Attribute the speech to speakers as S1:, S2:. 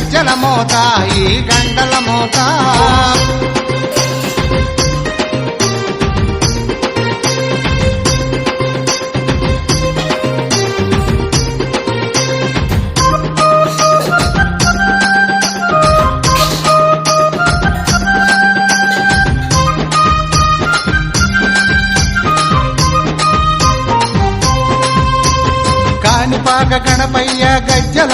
S1: గజ్జల మోత ఈ గండల మోత. కాణిపాక గణపయ్య గజ్జల